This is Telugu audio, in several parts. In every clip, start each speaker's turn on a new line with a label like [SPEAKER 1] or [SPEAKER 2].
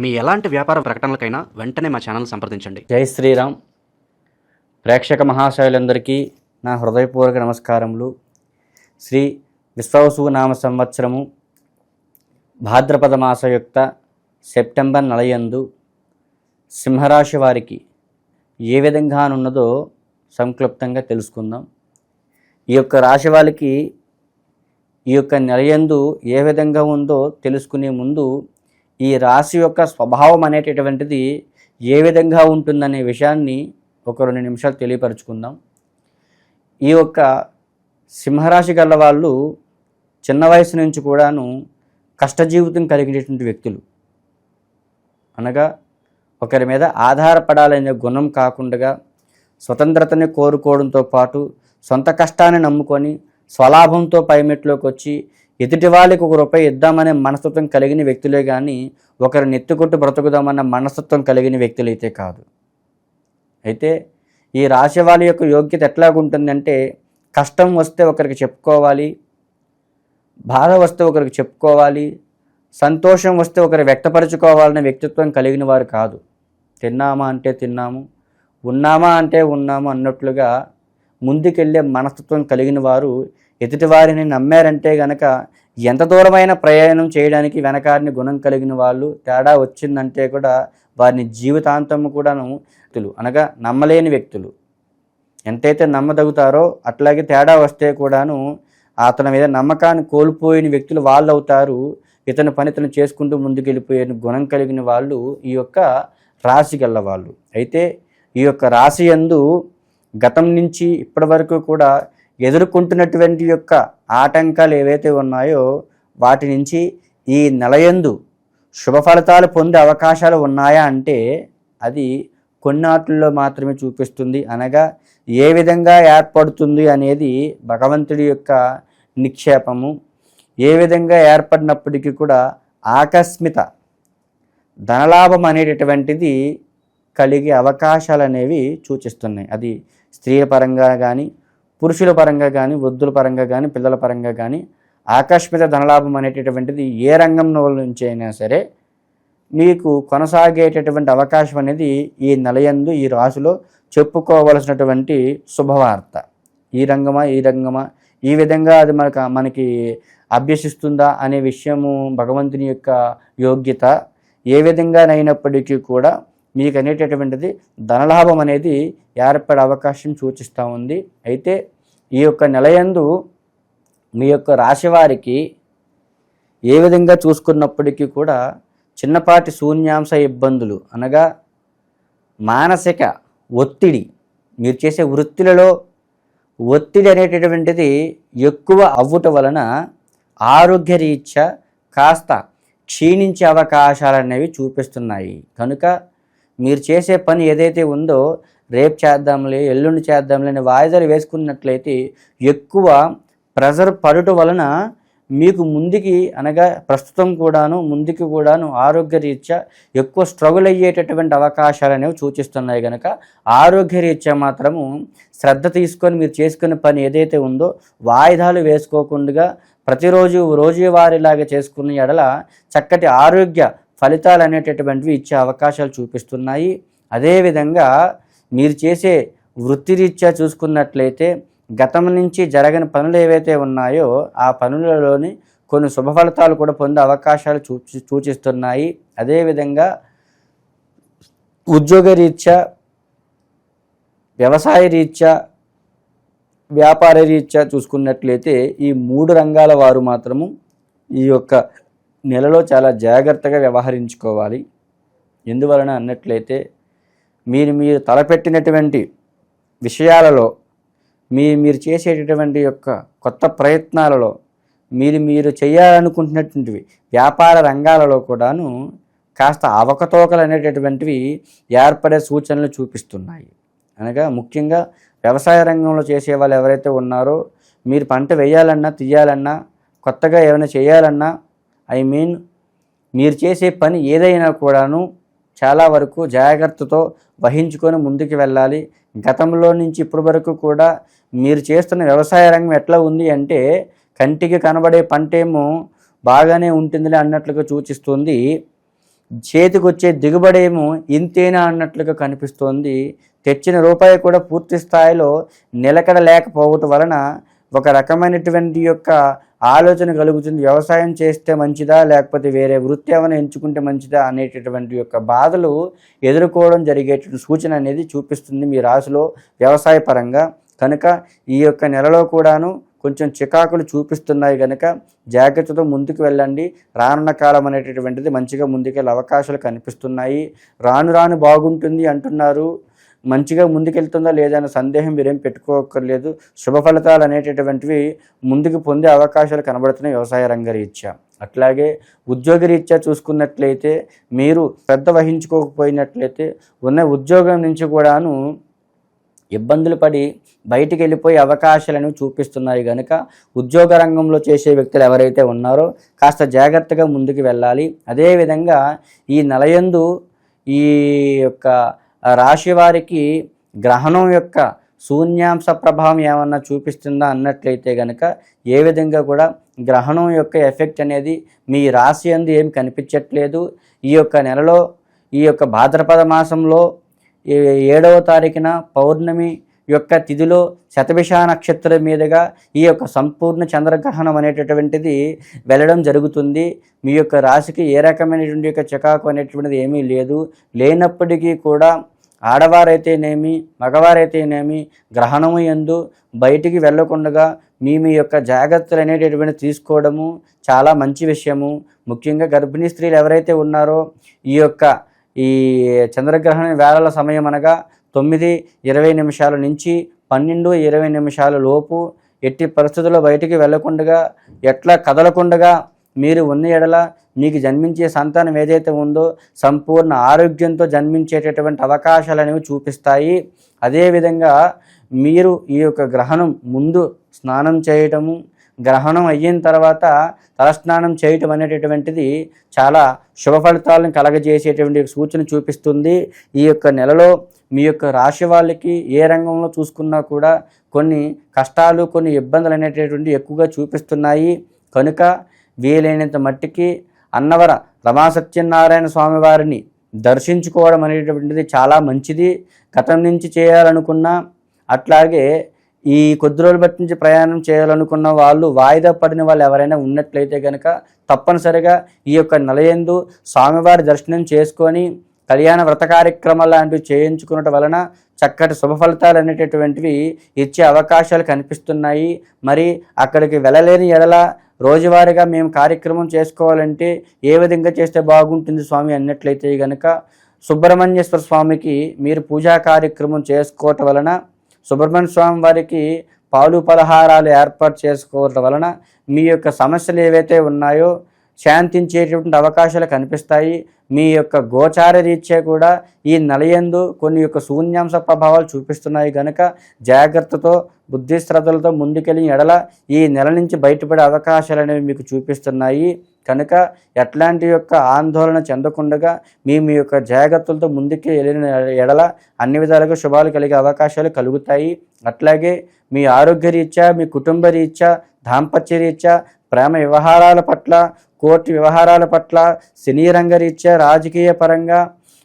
[SPEAKER 1] మీ ఎలాంటి వ్యాపార ప్రకటనలకైనా వెంటనే మా ఛానల్ సంప్రదించండి.
[SPEAKER 2] జై శ్రీరామ్. ప్రేక్షక మహాశయులందరికీ నా హృదయపూర్వక నమస్కారములు. శ్రీ విశ్వవసు నామ సంవత్సరము భాద్రపద మాసయుక్త సెప్టెంబర్ నలయందు సింహరాశి వారికి ఏ విధంగానున్నదో సంక్లుప్తంగా తెలుసుకుందాం. ఈ యొక్క రాశి వాళ్ళకి ఈ యొక్క నెలయందు ఏ విధంగా ఉందో తెలుసుకునే ముందు ఈ రాశి యొక్క స్వభావం అనేటటువంటిది ఏ విధంగా ఉంటుందనే విషయాన్ని ఒక రెండు నిమిషాలు తెలియపరచుకుందాం. ఈ యొక్క సింహరాశి గల వాళ్ళు చిన్న వయసు నుంచి కూడాను కష్టజీవితం కలిగినటువంటి వ్యక్తులు. అనగా ఒకరి మీద ఆధారపడాలనే గుణం కాకుండా స్వతంత్రతని కోరుకోవడంతో పాటు సొంత కష్టాన్ని నమ్ముకొని స్వలాభంతో పైమెట్లోకి వచ్చి ఎదుటి వాళ్ళకి ఒక రూపాయి ఇద్దామనే మనస్తత్వం కలిగిన వ్యక్తులే కానీ ఒకరు నెత్తుకొట్టు బ్రతుకుదామన్న మనస్తత్వం కలిగిన వ్యక్తులైతే కాదు. అయితే ఈ రాశి వాళ్ళ యొక్క యోగ్యత ఎట్లాగుంటుందంటే కష్టం వస్తే ఒకరికి చెప్పుకోవాలి బాధ వస్తే ఒకరికి చెప్పుకోవాలి సంతోషం వస్తే ఒకరు వ్యక్తపరచుకోవాలనే వ్యక్తిత్వం కలిగిన వారు కాదు. తిన్నామా అంటే తిన్నాము ఉన్నామా అంటే ఉన్నాము అన్నట్లుగా ముందుకెళ్ళే మనస్తత్వం కలిగిన వారు ఎదుటి వారిని నమ్మారంటే గనక ఎంత దూరమైన ప్రయాణం చేయడానికి వెనకాడిని గుణం కలిగిన వాళ్ళు తేడా వచ్చిందంటే కూడా వారిని జీవితాంతము కూడాను వ్యక్తులు అనగా నమ్మలేని వ్యక్తులు. ఎంతైతే నమ్మదగుతారో అట్లాగే తేడా వస్తే కూడాను అతని మీద నమ్మకాన్ని కోల్పోయిన వ్యక్తులు వాళ్ళు అవుతారు ఇతని పని ఇతను చేసుకుంటూ ముందుకెళ్ళిపోయే గుణం కలిగిన వాళ్ళు ఈ యొక్క రాశి గల వాళ్ళు. అయితే ఈ యొక్క రాశి యందు గతం నుంచి ఇప్పటి వరకు కూడా ఎదుర్కొంటున్నటువంటి యొక్క ఆటంకాలు ఏవైతే ఉన్నాయో వాటి నుంచి ఈ నెలయందు శుభ ఫలితాలు పొందే అవకాశాలు ఉన్నాయా అంటే అది కొన్నాటిల్లో మాత్రమే చూపిస్తుంది. అనగా ఏ విధంగా ఏర్పడుతుంది అనేది భగవంతుడి యొక్క నిక్షేపము. ఏ విధంగా ఏర్పడినప్పటికీ కూడా ఆకస్మిత ధనలాభం అనేటటువంటిది కలిగే అవకాశాలు అనేవి సూచిస్తున్నాయి. అది స్త్రీల పరంగా కానీ పురుషుల పరంగా కానీ వృద్ధుల పరంగా కానీ పిల్లల పరంగా కానీ ఆకస్మిక ధనలాభం అనేటటువంటిది ఏ రంగంలో నుంచి అయినా సరే మీకు కొనసాగేటటువంటి అవకాశం అనేది ఈ నెలయందు ఈ రాశిలో చెప్పుకోవలసినటువంటి శుభవార్త. ఈ రంగమా ఈ రంగమా ఈ విధంగా అది మనకు మనకి అభ్యసిస్తుందా అనే విషయము భగవంతుని యొక్క యోగ్యత ఏ విధంగానైనప్పటికీ కూడా మీకు అనేటటువంటిది ధనలాభం అనేది ఏర్పడే అవకాశం సూచిస్తూ ఉంది. అయితే ఈ యొక్క నెలయందు మీ యొక్క రాశి వారికి ఏ విధంగా చూసుకున్నప్పటికీ కూడా చిన్నపాటి శూన్యాంశ ఇబ్బందులు అనగా మానసిక ఒత్తిడి మీరు చేసే వృత్తులలో ఒత్తిడి అనేటటువంటిది ఎక్కువ అవ్వటం వలన ఆరోగ్యరీత్యా కాస్త క్షీణించే అవకాశాలు అనేవి చూపిస్తున్నాయి. కనుక మీరు చేసే పని ఏదైతే ఉందో రేపు చేద్దాంలే ఎల్లుండి చేద్దాంలే అని వాయిదాలు వేసుకున్నట్లయితే ఎక్కువ ప్రెజర్ పడుట వలన మీకు ముందుకి అనగా ప్రస్తుతం కూడాను ముందుకి కూడాను ఆరోగ్యరీత్యా ఎక్కువ స్ట్రగుల్ అయ్యేటటువంటి అవకాశాలు అనేవి సూచిస్తున్నాయి కనుక ఆరోగ్యరీత్యా మాత్రము శ్రద్ధ తీసుకొని మీరు చేసుకునే పని ఏదైతే ఉందో వాయిదాలు వేసుకోకుండా ప్రతిరోజు రోజువారీలాగా చేసుకున్న ఎడల చక్కటి ఆరోగ్య ఫలితాలు అనేటటువంటివి ఇచ్చే అవకాశాలు చూపిస్తున్నాయి. అదేవిధంగా మీరు చేసే వృత్తిరీత్యా చూసుకున్నట్లయితే గతం నుంచి జరగని పనులు ఏవైతే ఉన్నాయో ఆ పనులలోని కొన్ని శుభ ఫలితాలు కూడా పొందే అవకాశాలు చూచి సూచిస్తున్నాయి. అదేవిధంగా ఉద్యోగ రీత్యా వ్యవసాయ రీత్యా వ్యాపార రీత్యా చూసుకున్నట్లయితే ఈ మూడు రంగాల వారు మాత్రము ఈ యొక్క నెలలో చాలా జాగ్రత్తగా వ్యవహరించుకోవాలి. ఎందువలన అన్నట్లయితే మీరు మీరు తలపెట్టినటువంటి విషయాలలో మీ మీరు చేసేటటువంటి యొక్క కొత్త ప్రయత్నాలలో మీరు మీరు చేయాలనుకుంటున్నటువంటివి వ్యాపార రంగాలలో కూడాను కాస్త అవకతవకలు అనేటటువంటివి ఏర్పడే సూచనలు చూపిస్తున్నాయి. అనగా ముఖ్యంగా వ్యవసాయ రంగంలో చేసే వాళ్ళు ఎవరైతే ఉన్నారో మీరు పంట వేయాలన్నా తీయాలన్నా కొత్తగా ఏమైనా చేయాలన్నా ఐ మీన్ మీరు చేసే పని ఏదైనా కూడాను చాలా వరకు జాగ్రత్తతో వహించుకొని ముందుకు వెళ్ళాలి. గతంలో నుంచి ఇప్పటి వరకు కూడా మీరు చేస్తున్న వ్యవసాయ రంగం ఎట్లా ఉంది అంటే కంటికి కనబడే పంటేమో బాగానే ఉంటుందిలే అన్నట్లుగా సూచిస్తుంది. చేతికొచ్చే దిగుబడేమో ఇంతేనా అన్నట్లుగా కనిపిస్తోంది. తెచ్చిన రూపాయి కూడా పూర్తి స్థాయిలో నిలకడ లేకపోవటం వలన ఒక రకమైనటువంటి యొక్క ఆలోచన కలుగుతుంది. వ్యవసాయం చేస్తే మంచిదా లేకపోతే వేరే వృత్తి ఏమైనా ఎంచుకుంటే మంచిదా అనేటటువంటి యొక్క బాధలు ఎదుర్కోవడం జరిగేటువంటి సూచన అనేది చూపిస్తుంది మీ రాశిలో వ్యవసాయ పరంగా. కనుక ఈ యొక్క నెలలో కూడాను కొంచెం చికాకులు చూపిస్తున్నాయి కనుక జాగ్రత్తతో ముందుకు వెళ్ళండి. రానున్న కాలం అనేటటువంటిది మంచిగా ముందుకెళ్ళే అవకాశాలు కనిపిస్తున్నాయి. రాను రాను బాగుంటుంది అంటున్నారు. మంచిగా ముందుకెళ్తుందా లేదా అనే సందేహం మీరేం పెట్టుకోకర్లేదు శుభ ఫలితాలు అనేటటువంటివి ముందుకు పొందే అవకాశాలు కనబడుతున్నాయి వ్యవసాయ రంగరీత్యా. అట్లాగే ఉద్యోగ రీత్యా చూసుకున్నట్లయితే మీరు శ్రద్ధ వహించుకోకపోయినట్లయితే ఉన్న ఉద్యోగం నుంచి కూడాను ఇబ్బందులు పడి బయటికి వెళ్ళిపోయే అవకాశాలను చూపిస్తున్నాయి కనుక ఉద్యోగ రంగంలో చేసే వ్యక్తులు ఎవరైతే ఉన్నారో కాస్త జాగ్రత్తగా ముందుకు వెళ్ళాలి. అదేవిధంగా ఈ నెలయందు ఈ యొక్క రాశి వారికి గ్రహణం యొక్క శూన్యాంశ ప్రభావం ఏమన్నా చూపిస్తుందా అన్నట్లయితే కనుక ఏ విధంగా కూడా గ్రహణం యొక్క ఎఫెక్ట్ అనేది మీ రాశి అందు ఏమి కనిపించట్లేదు. ఈ యొక్క నెలలో ఈ యొక్క భాద్రపద మాసంలో ఏడవ తారీఖున పౌర్ణమి యొక్క తిథిలో శతభిష నక్షత్రం మీదుగా ఈ యొక్క సంపూర్ణ చంద్రగ్రహణం అనేటటువంటిది వెళ్ళడం జరుగుతుంది. మీ యొక్క రాశికి ఏ రకమైనటువంటి యొక్క చికాకు అనేటువంటిది ఏమీ లేదు. లేనప్పటికీ కూడా ఆడవారైతేనేమి మగవారైతేనేమి గ్రహణము ఎందు బయటికి వెళ్ళకుండా మీ మీ యొక్క జాగ్రత్తలు అనేటటువంటి తీసుకోవడము చాలా మంచి విషయము. ముఖ్యంగా గర్భిణీ స్త్రీలు ఎవరైతే ఉన్నారో ఈ యొక్క ఈ చంద్రగ్రహణ వేళల సమయం అనగా తొమ్మిది ఇరవై నిమిషాల నుంచి పన్నెండు ఇరవై నిమిషాల లోపు ఎట్టి పరిస్థితుల్లో బయటికి వెళ్ళకుండా ఎట్లా కదలకుండగా మీరు ఉన్న ఎడల మీకు జన్మించే సంతానం ఏదైతే ఉందో సంపూర్ణ ఆరోగ్యంతో జన్మించేటటువంటి అవకాశాలు అనేవి చూపిస్తాయి అదేవిధంగా మీరు ఈ యొక్క గ్రహణం ముందు స్నానం చేయటము గ్రహణం అయిన తర్వాత తలస్నానం చేయటం అనేటటువంటిది చాలా శుభ ఫలితాలను కలగజేసేటువంటి సూచన చూపిస్తుంది. ఈ యొక్క నెలలో మీ యొక్క రాశి వాళ్ళకి ఏ రంగంలో చూసుకున్నా కూడా కొన్ని కష్టాలు కొన్ని ఇబ్బందులు అనేటటువంటి ఎక్కువగా చూపిస్తున్నాయి. కనుక వీలైనంత మట్టికి అన్నవర రమాసత్యనారాయణ స్వామివారిని స్వామి వారిని దర్శించుకోవడం అనేటటువంటిది చాలా మంచిది. గతం నుంచి చేయాలనుకున్నా అట్లాగే ఈ కొద్ది రోజులు బట్టి నుంచి ప్రయాణం చేయాలనుకున్న వాళ్ళు వాయిదా పడిన వాళ్ళు ఎవరైనా ఉన్నట్లయితే కనుక తప్పనిసరిగా ఈ యొక్క నిలయందు స్వామివారి దర్శనం చేసుకొని కళ్యాణ వ్రత కార్యక్రమాలు లాంటివి చేయించుకున్నటం వలన చక్కటి శుభ ఫలితాలు అనేటటువంటివి ఇచ్చే అవకాశాలు కనిపిస్తున్నాయి. మరి అక్కడికి వెళ్ళలేని ఎడల రోజువారీగా మేము కార్యక్రమం చేసుకోవాలంటే ఏ విధంగా చేస్తే బాగుంటుంది స్వామి అన్నట్లయితే గనక సుబ్రహ్మణ్యేశ్వర స్వామికి మీరు పూజా కార్యక్రమం చేసుకోవటం వలన సుబ్రహ్మణ్య స్వామి వారికి పాలు పలహారాలు ఏర్పాటు చేసుకోవటం వలన మీ యొక్క సమస్యలు ఏవైతే ఉన్నాయో శాంతించేటువంటి అవకాశాలు కనిపిస్తాయి. మీ యొక్క గోచార రీత్యా కూడా ఈ నలయందు కొన్ని యొక్క శూన్యాంశ ప్రభావాలు చూపిస్తున్నాయి కనుక జాగ్రత్తతో బుద్ధి శ్రద్ధలతో ముందుకెళ్ళిన ఎడల ఈ నెల నుంచి బయటపడే అవకాశాలు అనేవి మీకు చూపిస్తున్నాయి. కనుక ఎట్లాంటి యొక్క ఆందోళన చెందకుండా మీ మీ యొక్క జాగ్రత్తలతో ముందుకు వెళ్ళిన ఎడల అన్ని విధాలుగా శుభాలు కలిగే అవకాశాలు కలుగుతాయి. అట్లాగే మీ ఆరోగ్య రీత్యా మీ కుటుంబ రీత్యా దాంపత్య రీత్యా ప్రేమ వ్యవహారాల పట్ల కోర్టు వ్యవహారాల పట్ల సినీ రంగరీత్యా రాజకీయ పరంగా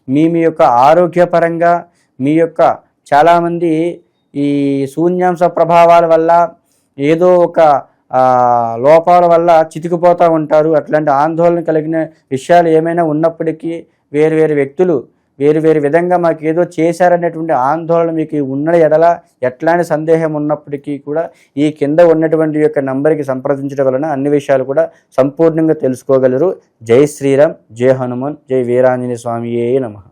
[SPEAKER 2] మీ మీ యొక్క ఆరోగ్యపరంగా మీ యొక్క చాలామంది ఈ శూన్యాంశ ప్రభావాల వల్ల ఏదో ఒక లోపాల వల్ల చితికిపోతూ ఉంటారు. అట్లాంటి ఆందోళన కలిగిన విషయాలు ఏమైనా ఉన్నప్పటికీ వేరు వేరు వ్యక్తులు వేరు వేరు విధంగా మాకు ఏదో చేశారనేటువంటి ఆందోళన మీకు ఉన్న ఎడల ఎట్లాంటి సందేహం ఉన్నప్పటికీ కూడా ఈ కింద ఉన్నటువంటి యొక్క నంబర్కి సంప్రదించడం వలన అన్ని విషయాలు కూడా సంపూర్ణంగా తెలుసుకోగలరు. జై శ్రీరామ్ జై హనుమాన్ జై వీరాంజనేయ స్వామియే నమః.